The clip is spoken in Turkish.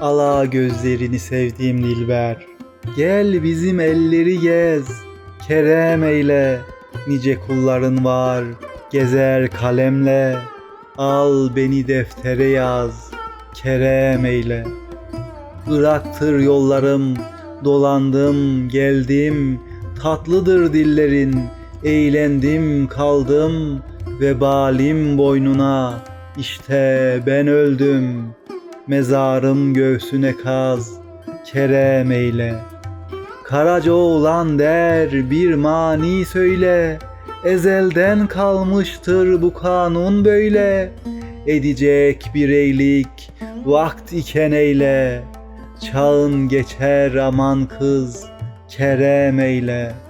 Ala gözlerini sevdiğim Dilber Gel bizim elleri gez. Kerem eyle. Nice kulların var. Gezer kalemle. Al beni deftere yaz. Kerem eyle. Iraktır yollarım. Dolandım geldim. Tatlıdır dillerin. Eğlendim kaldım. Vebalim boynuna. İşte ben öldüm Mezarım göğsüne kaz Kerem eyle. Karaca oğlan der bir mani söyle. Ezelden kalmıştır bu kanun böyle. Edecek bir eylik vakt iken eyle. Çağın geçer aman kız kerem eyle